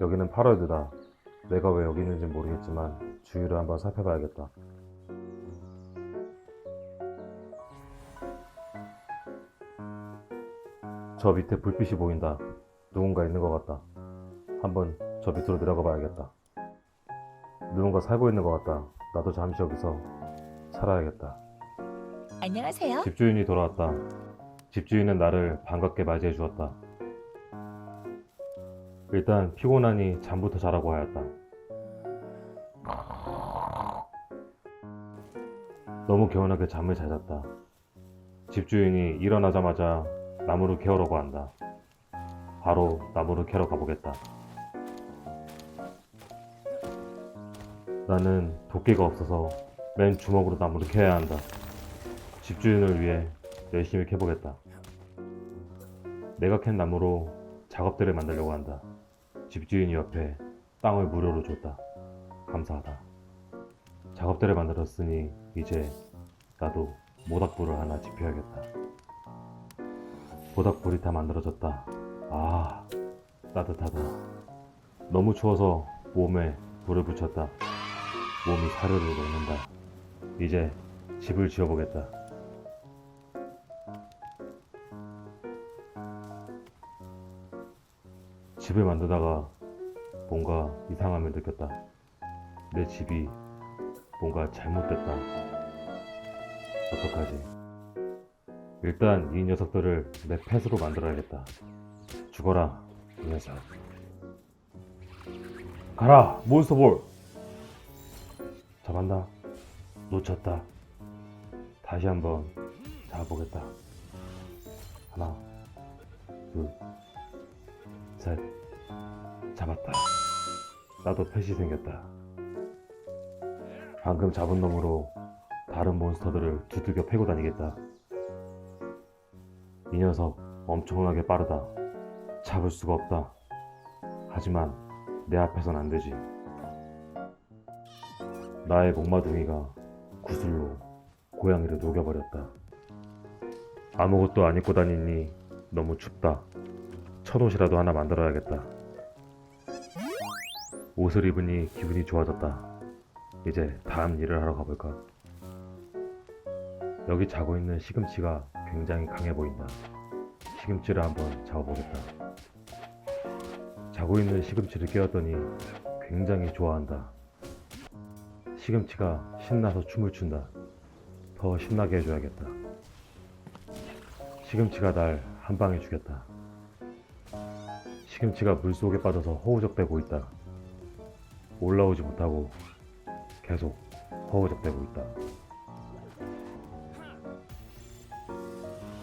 여기는 파로드다. 내가 왜 여기 있는지 모르겠지만 주위를 한번 살펴봐야겠다. 저 밑에 불빛이 보인다. 누군가 있는 것 같다. 한번 저 밑으로 내려가 봐야겠다. 누군가 살고 있는 것 같다. 나도 잠시 여기서 살아야겠다. 안녕하세요. 집주인이 돌아왔다. 집주인은 나를 반갑게 맞이해 주었다. 일단 피곤하니 잠부터 자라고 하였다. 너무 개운하게 잠을 잘 잤다. 집주인이 일어나자마자 나무를 캐오라고 한다. 바로 나무를 캐러 가보겠다. 나는 도끼가 없어서 맨 주먹으로 나무를 캐야 한다. 집주인을 위해 열심히 캐보겠다. 내가 캔 나무로 작업대를 만들려고 한다. 집주인이 옆에 땅을 무료로 줬다. 감사하다. 작업대를 만들었으니 이제 나도 모닥불을 하나 지펴야겠다. 모닥불이 다 만들어졌다. 아, 따뜻하다. 너무 추워서 몸에 불을 붙였다. 몸이 사료를 녹는다. 이제 집을 지어보겠다. 집을 만들다가 뭔가 이상함을 느꼈다. 내 집이 뭔가 잘못됐다. 어떡하지? 일단 이 녀석들을 내 펫으로 만들어야겠다. 죽어라, 이 녀석. 가라, 몬스터볼! 잡았나? 놓쳤다. 다시 한번 잡아보겠다. 하나, 둘, 셋. 잡았다. 나도 펫이 생겼다. 방금 잡은 놈으로 다른 몬스터들을 두들겨 패고 다니겠다. 이 녀석 엄청나게 빠르다. 잡을 수가 없다. 하지만 내 앞에선 안 되지. 나의 목마둥이가 구슬로 고양이를 녹여버렸다. 아무것도 안 입고 다니니 너무 춥다. 첫옷이라도 하나 만들어야겠다. 옷을 입으니 기분이 좋아졌다. 이제 다음 일을 하러 가볼까? 여기 자고 있는 시금치가 굉장히 강해 보인다. 시금치를 한번 잡아보겠다. 자고 있는 시금치를 깨웠더니 굉장히 좋아한다. 시금치가 신나서 춤을 춘다. 더 신나게 해줘야겠다. 시금치가 날 한 방에 주겠다. 시금치가 물속에 빠져서 허우적대고 있다. 올라오지 못하고 계속 허우적대고 있다.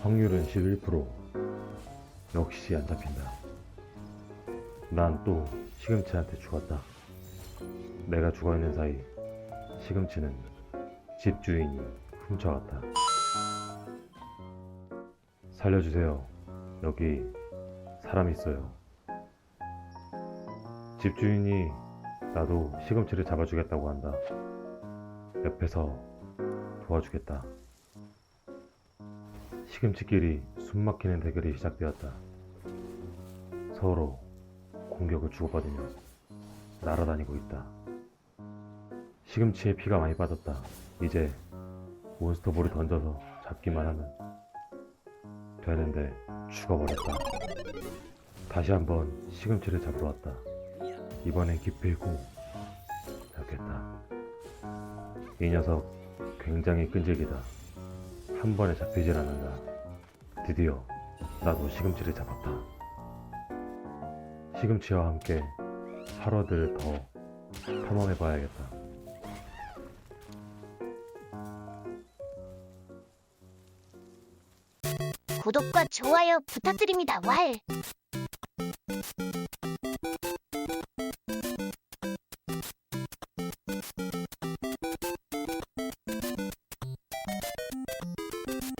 확률은 11%. 역시 안 잡힌다. 난 또 시금치한테 죽었다. 내가 죽어 있는 사이 시금치는 집주인이 훔쳐갔다. 살려주세요. 여기 사람 있어요. 집주인이 나도 시금치를 잡아주겠다고 한다. 옆에서 도와주겠다. 시금치끼리 숨막히는 대결이 시작되었다. 서로 공격을 주고받으며 날아다니고 있다. 시금치에 피가 많이 빠졌다. 이제 몬스터볼을 던져서 잡기만 하면 되는데 죽어버렸다. 다시 한번 시금치를 잡으러 왔다. 이번엔 기필코 잡겠다. 이 녀석 굉장히 끈질기다. 한 번에 잡히질 않는다. 드디어 나도 시금치를 잡았다. 시금치와 함께 하루들을 더 탐험해 봐야겠다. 구독과 좋아요 부탁드립니다. 왈.